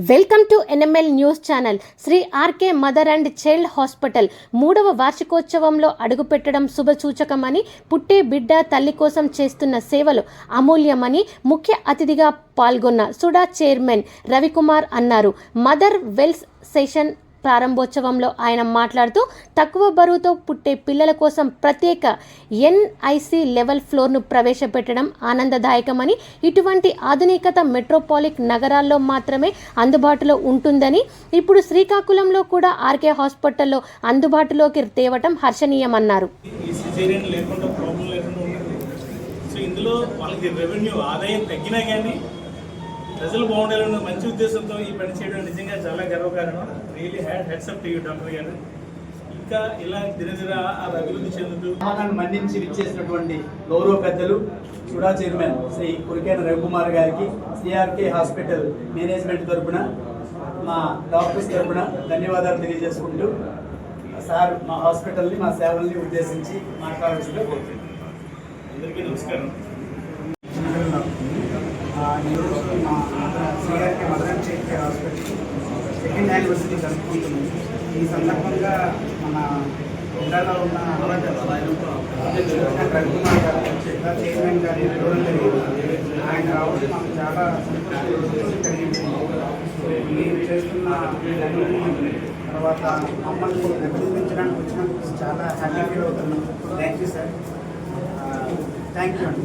Welcome to NML news channel. Shri RK mother and child hospital మూడవ వార్షికోత్సవంలో అడుగుపెట్టడం శుభసూచకమని పుట్టే బిడ్డ తల్లి కోసం చేస్తున్న సేవలు అమూల్యమని ముఖ్య అతిథిగా పాల్గొన్న సుడా చైర్మన్ రవికుమార్ అన్నారు. మదర్ వెల్స్ సెషన్ ప్రారంభోత్సవంలో ఆయన మాట్లాడుతూ తక్కువ బరువుతో పుట్టే పిల్లల కోసం ప్రత్యేక ఎన్ఐసి లెవెల్ ఫ్లోర్ను ప్రవేశపెట్టడం ఆనందదాయకమని ఇటువంటి ఆధునికత మెట్రోపాలిక్ నగరాల్లో మాత్రమే అందుబాటులో ఉంటుందని ఇప్పుడు శ్రీకాకుళంలో కూడా ఆర్కే హాస్పిటల్లో అందుబాటులోకి తేవటం హర్షణీయమన్నారు. సో ఇందులో వాళ్ళకి రెవెన్యూ ఆదాయం తగ్గినా కానీ ప్రజలు బాగుండాలన్న మంచి ఉద్దేశంతో ఈ పని చేయడం నిజంగా చాలా గర్వకారణం. Really had heads up to you doctor గారు. ఇంకా ఇలా దినదిన ఆ అభివృద్ధి చెందుతూ ఆహ్వానాన్ని మన్నించి విచ్చేసినటువంటి గౌరవ పెద్దలు సుడా చైర్మన్ శ్రీ కురికేన రవికుమార్ గారికి సిఆర్కే హాస్పిటల్ మేనేజ్మెంట్ తరపున మా డాక్టర్స్ తరపున ధన్యవాదాలు తెలియజేసుకుంటూ సార్ మా హాస్పిటల్ని మా సేవల్ని ఉద్దేశించి మాట్లాడాల్సిందిగా కోరుతున్నాను అందరికీ నమస్కారం. ఈరోజు మా CRK mother and care hospital second anniversary జరుపుకుంటుంది ఈ సందర్భంగా మన జిల్లాలో ఉన్న ప్రెసిడెంట్ రవికుమార్ గారు జిల్లా చైర్మన్ గారి వివరం జరిగింది. ఆయన రావడం మాకు చాలా సంతోషం కలిగింది మీరు చేస్తున్న తర్వాత మమ్మల్ని అభినందించడానికి వచ్చినందుకు చాలా హ్యాపీ ఫీల్ అవుతున్నాం. Thank you sir. Thank you అండి.